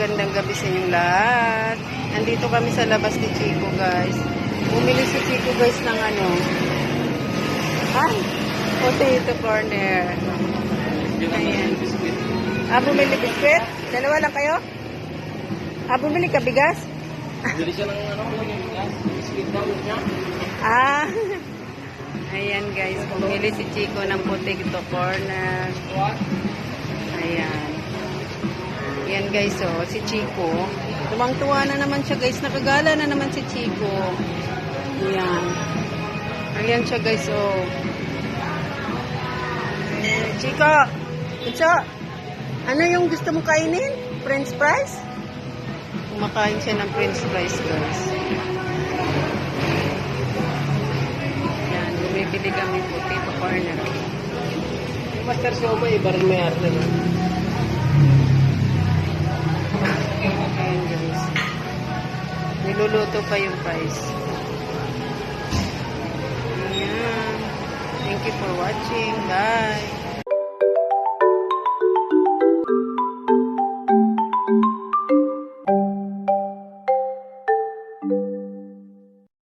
magandang gabi sa inyong lahat. Nandito kami sa labas ni Chico, guys. Bumili si Chico, guys, ng ano. Ay, potato corner. Ayan. Ah, bumili biskwit? Dalawa lang kayo? Ah, bumili ka bigas? Bili siya ng ano, yung gas, biscuit daw niya. Ah. Ayan, guys. Bumili si Chico ng potato corner. Ayan. Guys, oh, si Chico. Tumang-tuwa na naman siya guys. Nakagala na naman si Chico. Ayan. Ayan siya guys, oh. Ayan, Chico! Chico! Ano yung gusto mong kainin? French fries? Kumakain siya ng french fries guys. Ayan, bumibili kami potato corner. Yung master show ba, iba rin may arte. Niluluto pa yung fries. Ayan. Thank you for watching. Bye.